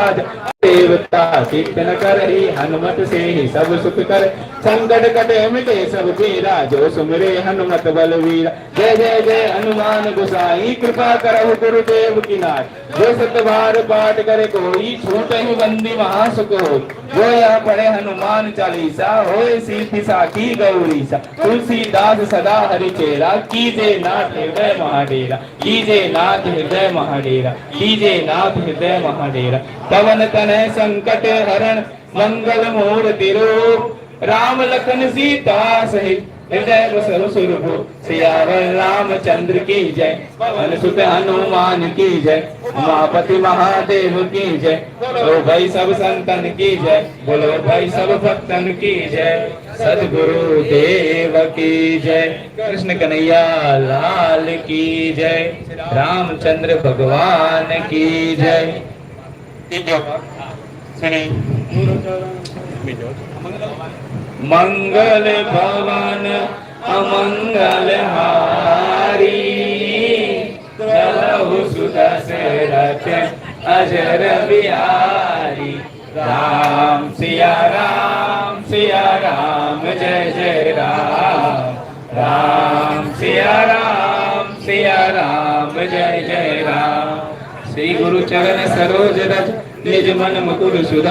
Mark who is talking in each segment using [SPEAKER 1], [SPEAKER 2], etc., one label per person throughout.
[SPEAKER 1] राज देवता सिद्ध न करही हनुमत से ही सब सुख कर। संकट कटे मिटे सब पीरा जो सुमरे हनुमत बलवीरा। जय जय जय, हनुमान गोसाई, कृपा करहु गुरुदेव की नाथ। जो सतबार पाठ करे कोई, छूट ही बंदी महासुख। हो जो यह पढ़े हनुमान चालीसा, होए सीधी साखी गौरीसा। तुलसीदास सदा हरि चेरा, कीजे नाथ हृदय महाडेरा। कीजे नाथ हृदय महाडेरा, कीजे नाथ हृदय महाडेरा। पवन तनय संकट हरण, मंगल मूर्ति रूप राम लखन सीता सहित हृदय सुरभु। सियावर रामचंद्र की जय, पवन सुत हनुमान की जय, उमापति महादेव की जय, बोलो भाई सब संतन की जय, बोलो भाई सब भक्तन की जय, सदगुरु देव की जय, कृष्ण कन्हैया लाल की जय, रामचंद्र भगवान की जय। मंगल भवन, अमंगल हारी। सुदशरथ अजर बिहारी। राम सिया राम सिया राम, जय जय राम। राम सिया राम सिया राम, जय जय राम। श्री गुरु चरण सरोज रज निज मन मुकुर वर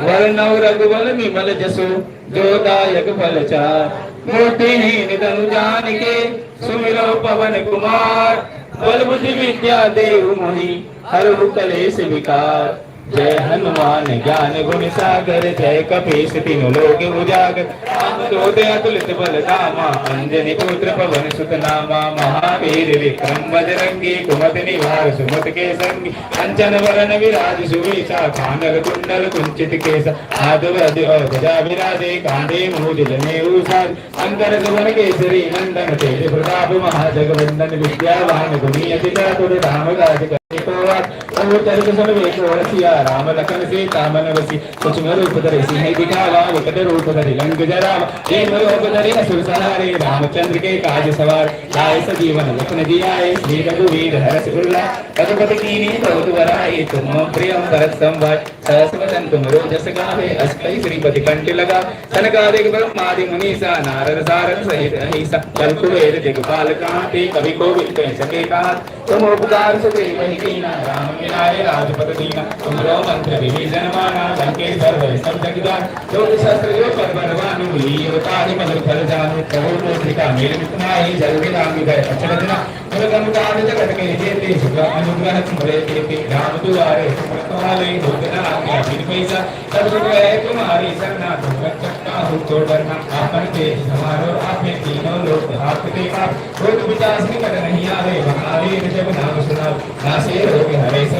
[SPEAKER 1] वर्णव रघुबल विमल जसो जो दायक फल चार मोतिहीन तनु जान के सुमिरो पवन कुमार। बल बुद्धि विद्या देव मोहि हर कलेश विकार। जय हनुमान, ज्ञान गुण सागर, जय कपीश, तीनों लोक उजागर। बल धामा, अंजनी पुत्र पवन सुत नामा महावीर विक्रम बजरंगी, कुमत निवार सुमत के विराज कुंडल कुंचित आदव ध्वजा विराजे अंतर सुवन केसरी नंदन, तेज प्रताप महाजगवंदन, विद्यावान, गुणी काज चरित सुन वेको रसिया राम लखन सीता मन वसी सूक्ष्म रूप धरे सिंह दिखावा विकट रूप धरे लंक जरा एक रूप धरे असुर सहारे रामचंद्र के काज सवार लाए सजीवन लखन जी श्री रघुवीर हरस उल्ला रघुपति कीनी बहुत बराए तुम प्रियम भरत संवार सहस तुम रोजस गावे अष्टै श्रीपति कंठ लगा सनकादिक ब्रह्मादि मुनीसा नारद सारद सहित अहिसा कल्कुवेद दिगपाल कांते कवि कोविद कह सके कहा तुम उपकार सुखे वही कीना राम मिलाए राजपद दीना। तुमरो मंत्र विभीषण माना लंकेश्वर वै सब जगदान जो पर बलवान ली अवतारि मधुर फल जानु। कहो मोत्रिका मेरे मितनाई जल विराम गए अचल दिना। दुर्गम काल जगत के जेते, सुख अनुग्रह तुम्हारे देते राम दुआरे सुमत वाले आज्ञा बिन पैसा। सब सुख है तुम्हारी सरना तुम रक्षकता हो तो डरना। आपन के हमारो आपे तीनों लोग आपके पास भूत विचार निकट नहीं आवे, महावीर जब नाम सुनाओ। नासे रोग हरे सब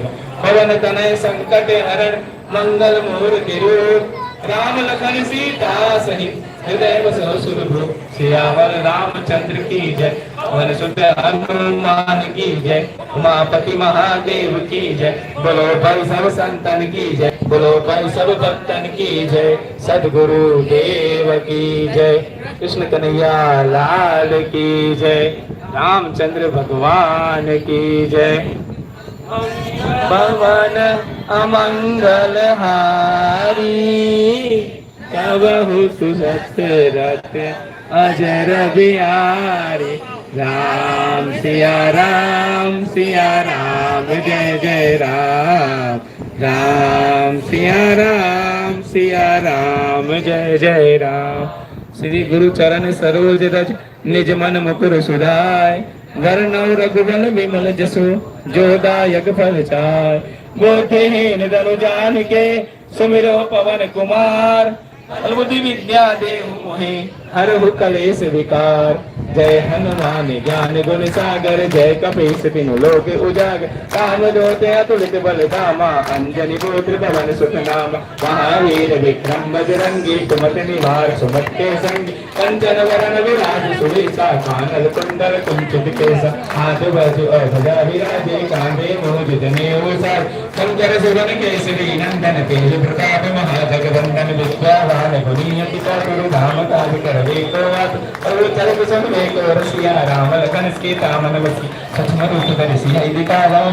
[SPEAKER 1] पवन तनय संकट हरण मंगल मूर्ति रूप राम लखन सीता सहित हृदय बसो सुरभु सियावर रामचंद्र की जय वन सुत हनुमान की जय उमापति महादेव की जय बोलो भाई सब संतन की जय बोलो भाई सब भक्तन की जय सदगुरु देव की जय कृष्ण कन्हैया लाल की जय रामचंद्र भगवान की जय पवन अमंगल हारी। कबहु सुसत रथ अजर बिहारी। राम सिया राम सिया राम, जय जय राम। राम सिया राम सिया राम, जय जय राम। श्री गुरु चरण सरोज रज, निज मन मुकुर सुधाय नौ रघुबल विमल जसु जोदायक फल चार गोतेन धनु जान के सुमिरो पवन कुमार। अलबुद्धि विद्या देहु हर हु कलेश विकार। जय हनुमान, ज्ञान गुण सागर, जय कपीस तिनु लोक उजागर। काम जोते अतुलित बल धामा, अंजनी पुत्र पवन सुत नाम। महावीर विक्रम, बजरंगी, सुमत निवार, सुमत के संग कंचन वरण विराज, सुरेशा, कानल कुंडल कुंचित केसा हाथ बजु अभजा विराजे, कांधे मोज जनेऊ सार शंकर सुवन केसरी, नंदन तेज प्रताप महाजगवंदन विद्यावान गुणीयति गुरु धाम काज करवे को वात और चरक संग में को रसिया राम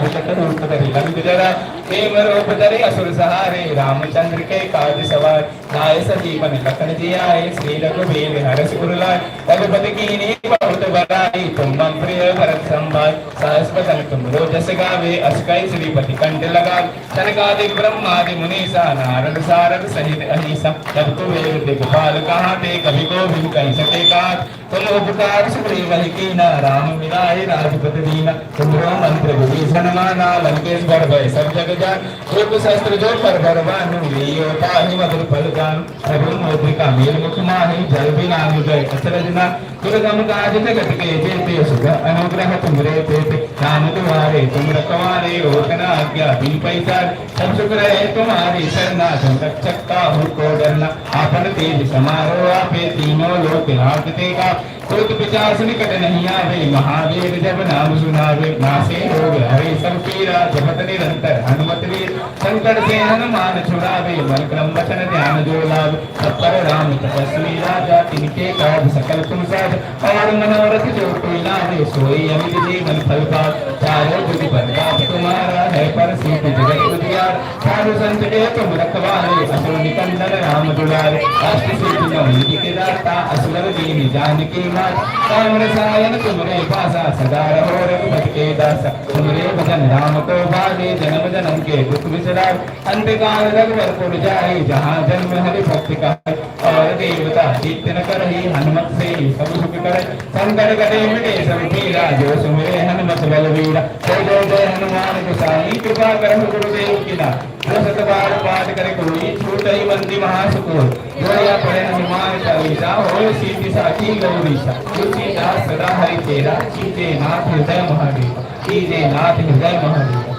[SPEAKER 1] विकट रूप धरि लंक जरा प्रेम रूप धरि असुर सहारे रामचंद्र के काज सवार नाय सजीवन लखन जी आए श्री रघुवीर हरस उरलाय रघुपति कीनी बहुत बड़ाई तुम प्रिय भरत संभाय सहस बदन तुम रोजस गावे अस्कै श्रीपति कंठ लगा सनकादि ब्रह्मादि मुनीसा नारद सारद सहित अहिसा जब तु वेद दिगपाल कहाँ ते कभी को भी कहीं सके का तुम उपकार सुग्री वही राम मिलाए राजपत दीना तुमरो मंत्र विभीषण माना लंकेश्वर भय सब जग जान रूप शस्त्र जो पर बरबानु लियो ताहि मधुर फल जान प्रभु मोद्रिका मेल मुख माहि जल बिना जय अचरज ना दुर्गम काज जगत के जेते सुख अनुग्रह तुमरे तेते नाम तुम्हारे तुम रखवारे रोक न आज्ञा बिन पैसार सब सुख रहे तुम्हारी शरणा तुम रक्षकता हो को डरना आपन तेज समारो आपे तीनों लोक हाकते का क्रोध पिचास निकट नहीं आवे महावीर जब नाम सुनावे नासे रोग हरे सब पीरा जपत निरंतर हनुमत वीर संकट से हनुमान छुड़ावे मन क्रम वचन ध्यान जो लाभ सब पर राम तपस्वी राजा, तिनके काज सकल तुम साज और मनोरथ जो कोई लावे, सोई अमित जीवन फल पात चारों जुग प्रताप तुम्हारा है पर सीत जगत उजियार। साधु संत के तुम रखवारे असुर निकंदन राम दुलारे। अष्ट सिद्धि के दाता, असुर दीन जानकी रघुपति के दासा राम को भागे जन्म जन्म के दुख विसराय अंत काल रघुवर जहाँ जन्म हरि भक्ति का देवता चित्त न करही हनुमत से सब सुख करे संकट कटे मिटे सब पीरा जो सुमिरे हनुमत बलवीरा जय जय जय हनुमान गोसाई कृपा करहु गुरुदेव बार पाठ करे कोई ही जो या पढ़े हनुमान चालीसा हो सीति साखी तुलसीदास सदा हरि नाथ हृदय महादेव कीजे नाथ हृदय महादेव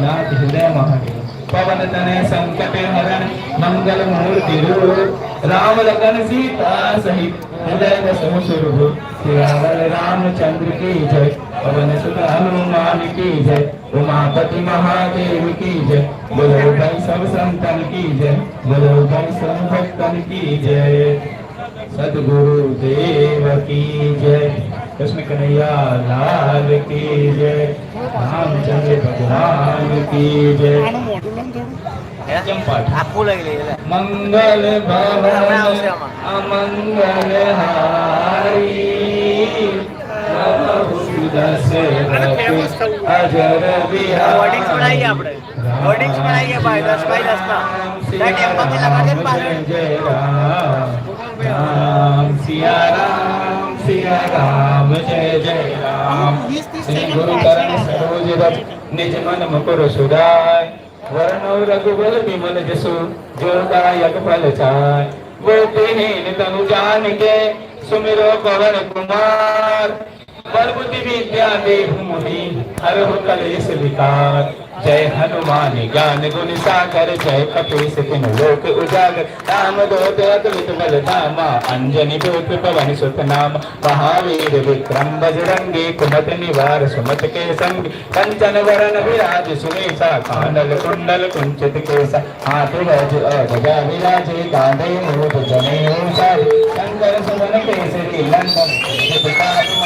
[SPEAKER 1] नाथ हृदय महादेव पवन तनय संकट हरण मंगल मूर्ति रूप राम लगन सीता सहित हृदय बसहु सुरभूप सियावर रामचंद्र की जय पवन सुत हनुमान की जय उमापति महादेव की जय बोलो भाई सब संतन की जय बोलो भाई सब भक्तन की जय सदगुरु देव की जय कृष्ण कन्हैया लाल की जय रामचंद्र भगवान की जय
[SPEAKER 2] આખું લઈ લઈએ
[SPEAKER 1] મંગલ ભવન અમંગલ હારી અજર
[SPEAKER 2] Wordings બનાવીએ આપણે. Wordings બનાવીએ ભાઈ, દસ બાય દસના. ત્યાં ટેમ્પાથી લગાડીએ પાછળ.
[SPEAKER 1] રામ સિયા રામ સિયા રામ જય જય રામ શ્રી ગુરુ કરણ સરોજ રથ નિજ મન મકુર મુકુર वरण रघुबर विमल जसु जो का यज्ञ फल चाय वो तनु जान के सुमिरो पवन कुमार। बल विद्या देहु मोहि हरहु कलेश विकार जय हनुमान ज्ञान गुण सागर जय कपीस तिन लोक उजागर राम दोत अतुलित बल धामा अंजनी पुत्र पवन सुत नाम महावीर विक्रम बजरंगी कुमत निवार सुमत के संग कंचन वरण विराज सुमेसा कानल कुंडल कुंचित केसा हाथ वज अभजा विराजे कांधे मूत जने सारे शंकर सुमन केसरी नंदन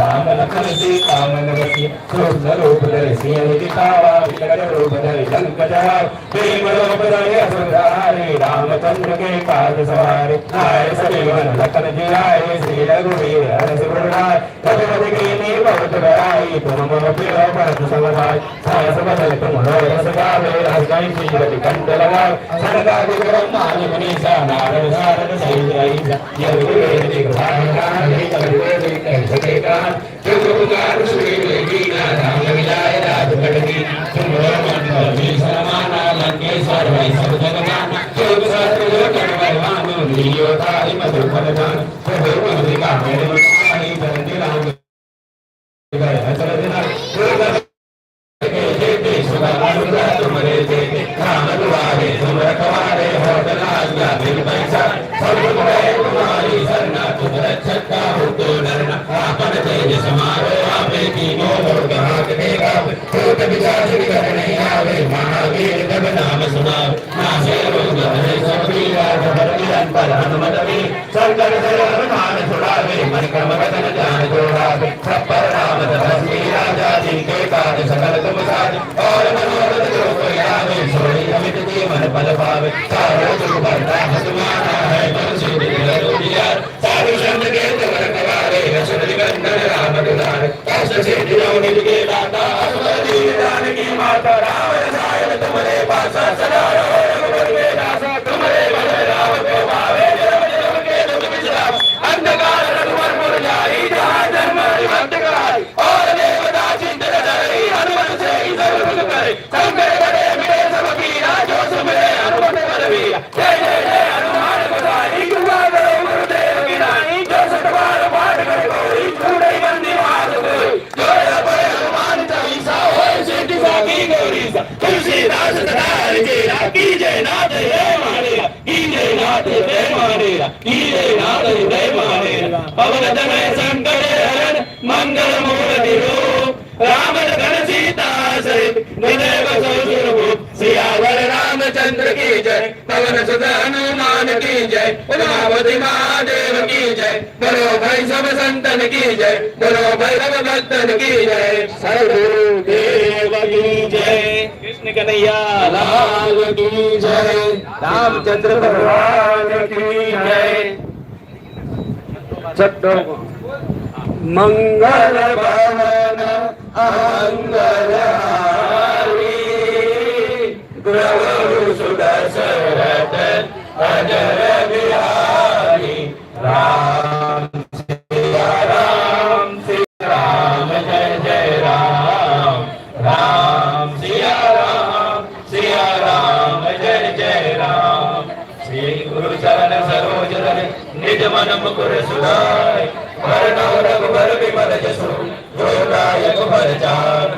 [SPEAKER 1] राम लखन सीता मन रसिया। सूक्ष्म रूप धर सिंह दिखावा विकट रूप धर लंक जरा प्रेम रूप धर असुरारे रामचंद्र के काज सवारे। आए सभी मन लखन जियाए श्री रघुवीर हरस गुणराय रघुपति की नी बहुत बड़ाई तुम मम प्रिय भरत समभाई सहस बदल तुम रस गावे रस गई श्रीमति कंठ लगाओ सनकादि ब्रह्मादि मुनीसा नारद सारद सहित रईसा यह वेद दिग्भाग कविवेद कैसे कान जुग पुकार श्री कीना राम मिलाय राज कटकी तुम मन में समाना लंकेश्वर वै भूत विचार करने आवे महावीर जब नाम सुनाओ नासे रोग हरे सब पीरा भर मिलन पर हनुमत वीर शंकर सरल मान छुड़ावे मन क्रम वचन तुलसीदास सदार जीरा की जय नाथ जय मानेरा की जय नाथ जय मानेरा की जय नाथ जय मानेरा पवन तनय संकट हरण मंगल मूर्ति रूप राम लखन सीता सहित हृदय बसो सुरभूप सियावर रामचंद्र की जय पवन सुत हनुमान की जय उमावती महादेव की जय बोलो भाई सब संतन की जय बोलो भैरव भक्तन की जय सदगुरु देव की जय कृष्ण कन्हैया। लाल की जय। रामचंद्र भगवान की जय। मंगल भवन अमंगल प्रभु सुदशरथ अजर बिहारी। राम। निज मन मुकुर सुधाय वरण रघुबर विमल जसु जोदायक भर चार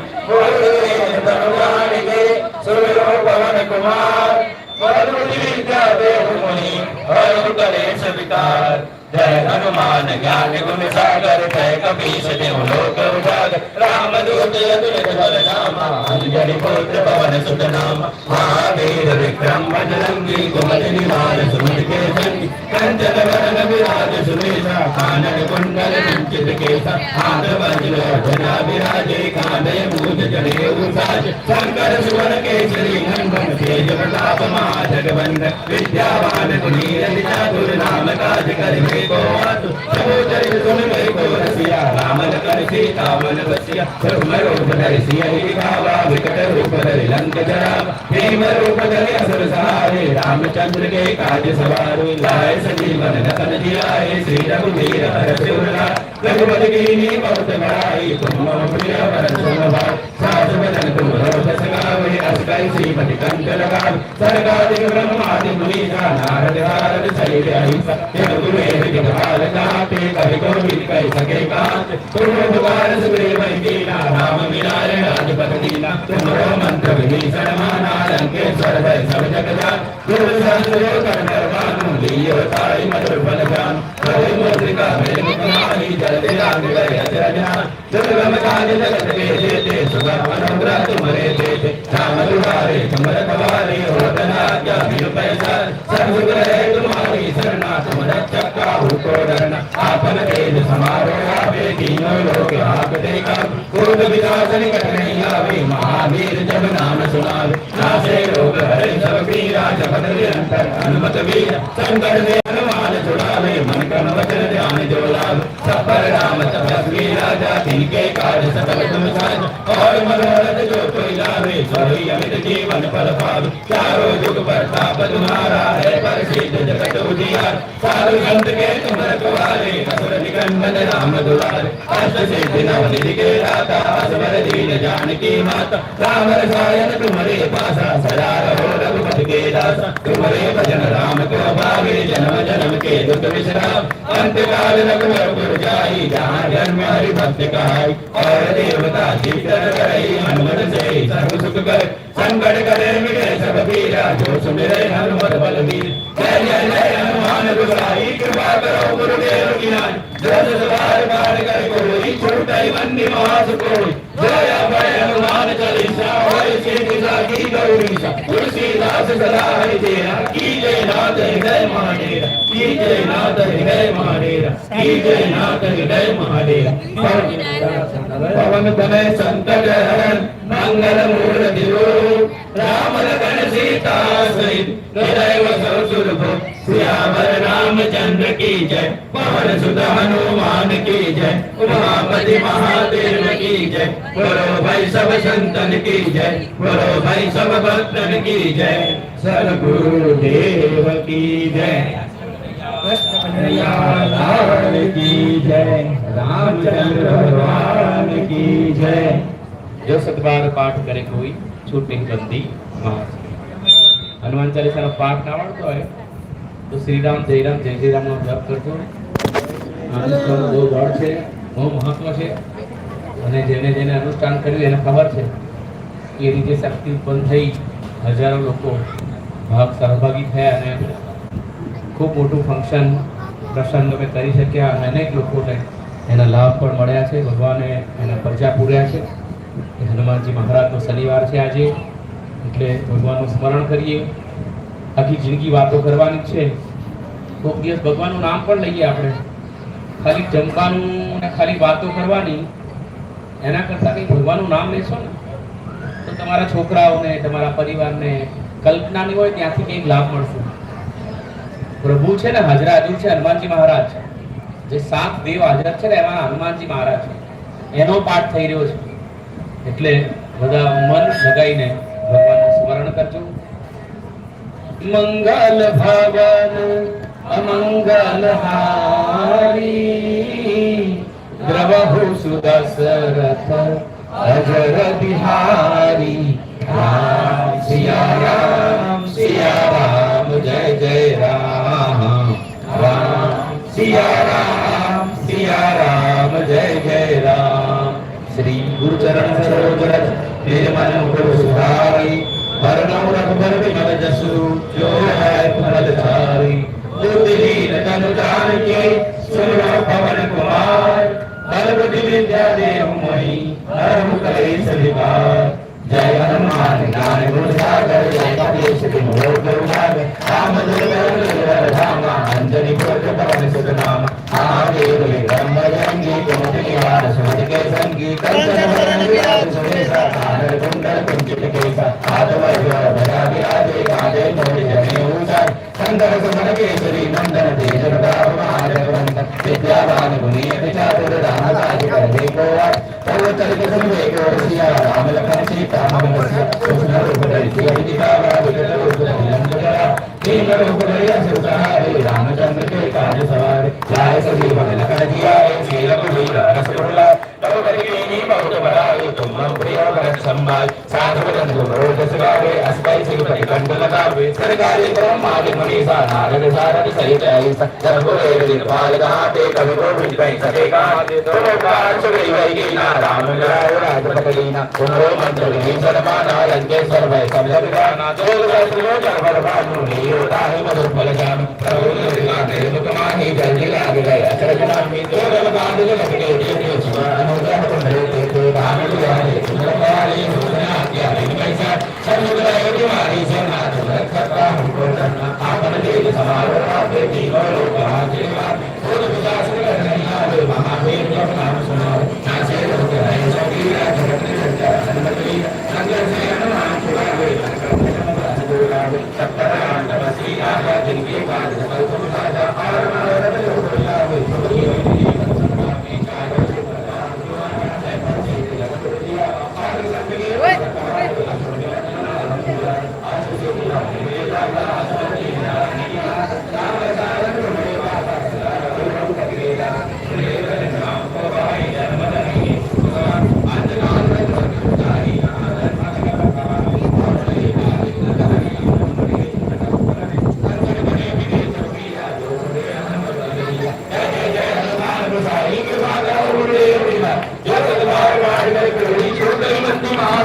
[SPEAKER 1] तनुजान के सुमिरो पवन कुमार मधुर विद्या देव मुनि हर कलेश विकार जय हनुमान ज्ञान गुण सागर, जय कपीश देव लोक उजागर। राम दूत अतुलित बल नामा अंजलि पुत्र पवन सुत नामा महावीर विक्रम, बजरंगी, कुमति निवार, सुमति के संगी कंचन वरण विराज सुमेशा कानन कुंडल कुंचित केसा हाथ वज्र जना विराजे कांदय मूज जने उसाज शंकर सुवन केसरी नंदन तेज प्रताप महाजगवंद विद्यावान गुणीर चातुर नाम काज करवे को आतु सबोचरित सुन गई को रसिया राम लखन सीता मन बसिया सुरम रूप धरि सिया दिखावा विकट रूप धरि लंक जरावा भीम रूप धरि असुर सहारे रामचंद्र के काज सवारे लाए संजीवन लखन जियाए श्री रघुवीर हर शिवरा रघुपति कीनी बहुत बड़ाई तुम मम प्रिय भरत सुन भाई सास बदन तुम रोज सगावे अस कई श्रीमति कंठ लगावे सरगादि ब्रह्मादि मुनीसा नारद हारद सहित अहिंसा यह गुरुवेद के भाल गाते कवि को मिल कई सके कांत तुम पुकार காளி மற்றும் பலகான் கலைமோதிரிகா மேலுக்காணி தலதிலாங்குகளை அதிரஜான் துர்கமகாலி தகதவேலேலே சுகமனோகிராத்து மரேலேலே ராமதுகாரி குமரகவாரி ரோதனாஜா விருபயசார் சர்வுகரேதுமாரி சரணா சுமதச்சக்கா உருக்கோதரன ஆபன தேது சமாரோகாவே தீனோ லோகே ஆகதேகா குருத விதாசனி கட்டணையாவே மகாவீர் ஜப நாம சுனாவே நாசே ரோக ஹரி சப வீரா ஜப அனுமத வீர சங்கடமே राम दुआरे तुमर कवारे तना क्या बिन पैसा सर्व दुख विनाश निकट नहीं आवे महावीर जब नाम सुनावे नासे रोग हरे सब पीरा जपत निरंतर हनुमत वीर संकट से हनुमान छुड़ावे मन क्रम वचन ध्यान जो लाभ सब पर राम तपस्वी राजा तिनके काज सकल तुम साज और मनोरथ जो कोई लावे सोई अमित जीवन फल पावे चारों जुग प्रताप तुम्हारा है पर सिद्ध जगत उजियार साधु संत के तुम रखवारे असुर निकंदन राम दुलारे अष्ट सिद्धि नव निधि के दाता असवर दीन जानकी माता राम रसायन तुम्हारे पासा सदा रहो के तुम्हारे भजन राम को जन्म जन्म के दुख विश्राम अंत काल जाई जहाँ जन्म हरि भक्त कहाई और देवता कीर्तन करई हनुमत से सर्व सुख कर संकट करे मिटे सब पीरा जो सुमिरे हनुमत बलवीर जय जय जय हनुमान गुसाई कृपा करो गुरुदेव की नाथ जय सवार पार कर कोई छूटई बंदी कोई जय अभय हनुमान चालीसा होय श्री की गौरीशा तुलसीदास सदा हरि तेरा की जय नाथ हृदय महादेव की जय नाथ हृदय महादेव की जय नाथ हृदय महादेव पवन तनय की जय। पवन हनुमान की जय। उमापति महादेव की जय। बोलो भाई सब संतन की जय। बोलो भाई सब भक्तन की जय। की जय। की जय। रामचंद्र भगवान की जय।
[SPEAKER 3] जो सतबार पाठ करे कोई, छूट नहीं बंदी महाराज। હનુમાન ચાલીસાનો પાઠ ના આવડતો હોય, તો શ્રીરામ, જયરામ, જય જયરામનો જપ કરજો. અનુષ્ઠાનનો બહુ બળ છે, બહુ મહત્વ છે, અને જેને જેને અનુષ્ઠાન કર્યું, એને ખબર છે એ રીતે શક્તિ ઉત્પન્ન થઈ હજારો લોકો ભાગ સહભાગી થયા અને ખૂબ મોટું ફંક્શન પ્રસંગ અમે કરી શક્યા અને અનેક લોકોને એના લાભ પણ મળ્યા છે. ભગવાને એના પ્રજા પૂર્યા છે હનુમાનજી મહારાજનો શનિવાર છે આજે, એટલે ભગવાનનું સ્મરણ કરીએ. આખી જિંદગી વાતો કરવાની છે. કોઈક દિવસ ભગવાનનું નામ પણ લઈએ આપણે. ખાલી જમવાનું ને ખાલી વાતો કરવાની, એના કરતાં કંઈ ભગવાનનું નામ લેશો ને? તો તમારા છોકરાઓને, તમારા પરિવારને કલ્પનાની હોય ત્યાંથી કંઈક લાભ મળશે. પ્રભુ છે ને હાજરા હાજર છે, હનુમાનજી મહારાજ. જે સાત દેવ હાજર છે ને, એમાં હનુમાનજી મહારાજ છે. એનો પાઠ થઈ રહ્યો છે. એટલે બધા મન લગાવીને ભગવાનનું સ્મરણ કરજો. मंगल भवन, अमंगल हारी। द्रवहु सुदशरथ, अजर बिहारी। राम सिया राम सिया राम, जय जय राम। राम सिया राम सिया राम, जय जय राम। श्री गुरु चरण सरोवर मेरे मन को सुधार। जसु जो है फलधारी बुद्धिहीन तनु दान के सुनो पवन कुमार बल बुद्धि विद्या देव मोहि हरम करे सभी जय हनुमान ज्ञान गुण सागर जय कपीश बिन हो करुणागर राम दूत रघुवर अंजनी पुत्र पवन सुत नाम। महादेव विक्रम के संगीत चरण विराज सुरेशा आदर कुंडल कुंचित केसा आदवर ज्वर भया विराजे गाजे मोहि जने ऊसा शंकर सुमन केसरी नंदन तेजर दाव आदर वंदन विद्यावान गुणी विचार दान काज कर दे कोवर सर्व चरित सुनवे को सिया राम लखन सीता मन सिया सुंदर रूप धरि सिया विदिता वरा विकट रूप धरि नंद जरा तीन रूप धरि असुर सहारे रामचंद्र के काज सवारे जाय सजीवन लखन जियाए शील कुलीर रस कुला बड़ाई तुम मम प्रिय भरत संभाल साधु बंधु रोग सगावे अस्कै सिरपति कंठ लगावे सरकारी ब्रह्मादि मुनीसा नारद सारद सहित ऐसा सर्ववेद दिनपाल गाते कवि को भी कहीं सकेगा तुम कार सुगई वही ना राम जराय राजपथ लीना तुम्हारो मंत्र विधि सर्वाना लंकेश्वर भय सब जग जाना जोग जगो जगवर भानु नीरो ताहि मधुर फल जाम प्रभु निर्विघ्न देव कमाहि जल्दी लाग गए अचरज नामी जोग बाँध लग गए देव शिवा अनुग्रह महावीर नाचे लोग रहे सभी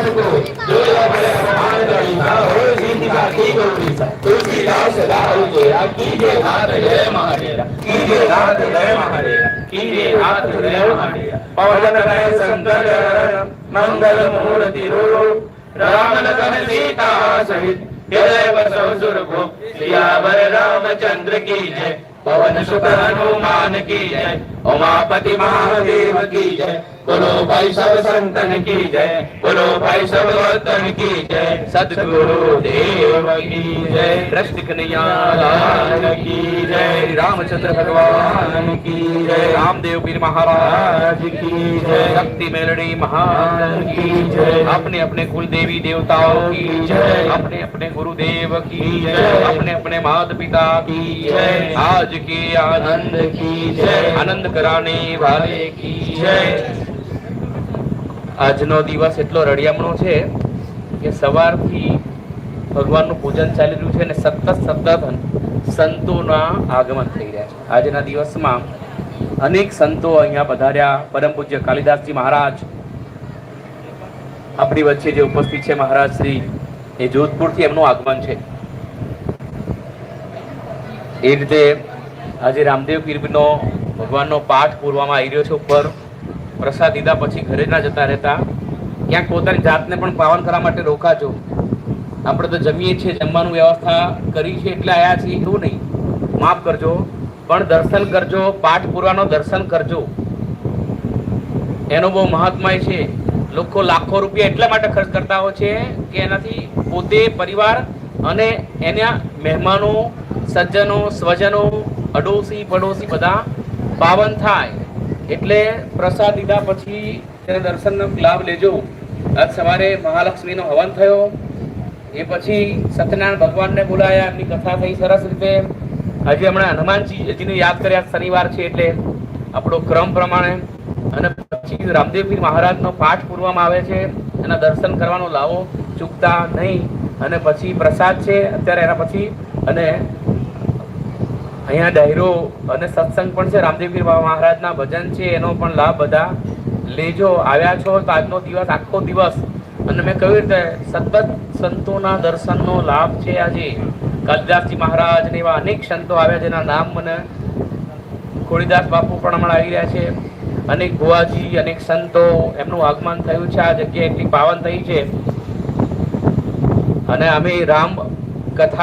[SPEAKER 3] को जोया बड़े हनुमान चालीसा हो सीधी साथी गौरी सा दाऊ जोया कीजे नाथ जय महादेव कीजे नाथ जय महादेव कीजे नाथ जय महादेव पवन रहे संकट मंगल मूर्ति रूप राम लखन सीता सहित हृदय बसव सुरभु सियावर रामचंद्र की जय पवन सुत हनुमान की जय। उमापति महादेव की जय बोलो भाई सब संतन की जय बोलो भाई सब वर्तन की जय सदगुरु देव की जय कृष्ण कन्हैया की जय रामचंद्र भगवान की जय रामदेव पीर महाराज की जय शक्ति मेलड़ी महाराज की जय अपने अपने कुल देवी देवताओं की जय अपने अपने गुरुदेव की जय अपने अपने माता पिता की जय आज के आनंद की जय आनंद રાણી વાલે કી જય. આજનો દિવસ એટલો રડિયામણો છે કે સવારથી ભગવાનનું પૂજન ચાલી રહ્યું છે અને સતત સતત સંતોના આગમન થઈ રહ્યા છે. આજના દિવસમાં અનેક સંતો અહીંયા પધાર્યા. પરમ પૂજ્ય કાલિદાસજી મહારાજ, આપણી વચ્ચે જે ઉપસ્થિત છે મહારાજ શ્રી, એ જોધપુરથી એમનું આગમન છે. એ રીતે આજે રામદેવ પીરનો ભગવાનનો પાઠ પૂરવામાં આવી રહ્યો છે ઉપર. પ્રસાદ લીધા પછી ઘરે ના જતા રહેતા. ક્યાંક પોતાની જાતને પણ પાવન કરવા માટે રોકાજો. આપણે તો જમીએ છીએ, જમવાનું વ્યવસ્થા કરી છે એટલે આવ્યા છીએ, એવું નહીં. માફ કરજો. પણ દર્શન કરજો, પાઠ પૂરવાનો દર્શન કરજો. એનો બહુ મહાત્મય છે. લોકો લાખો રૂપિયા એટલા માટે ખર્ચ કરતા હોય છે કે એનાથી પોતે પરિવાર અને એના મહેમાનો, સજ્જનો, સ્વજનો અડોશી પડોશી બધા પાવન થાય, એટલે પ્રસાદ લીધા પછી તેને દર્શનનો લાભ લેજો. આજ સવારે મહાલક્ષ્મીનો હવન થયો. એ પછી સત્યનારાયણ ભગવાનને બોલાયા. એમની કથા થઈ સરસ રીતે. આજે હમણાં હનુમાનજીને યાદ કર્યા, શનિવાર છે એટલે આપણો ક્રમ પ્રમાણે. અને પછી રામદેવજી મહારાજનો પાઠ પૂરવામાં આવે છે. એના દર્શન કરવાનો લાવો. ચૂકતા નહીં. અને પછી પ્રસાદ છે અત્યારે એના પછી. અને અહીંયા ડાયરો અને સત્સંગ પણ છે. રામદેવગીર મહારાજના ભજન છે. એનો પણ લાભ બધા લેજો. આવ્યા છો તો આજનો દિવસ, આખો દિવસ. અને મેં કહ્યું રીતે સતત સંતોના દર્શનનો લાભ છે આજે. કાલિદાસજી મહારાજ ને એવા અનેક સંતો આવ્યા જેના નામ મને કોળીદાસ બાપુ પણ હમણાં આવી રહ્યા છે. અનેક ગોવાજી અનેક સંતો એમનું આગમન થયું છે. આ જગ્યા એટલી પાવન થઈ છે. અને અમે રામ કથા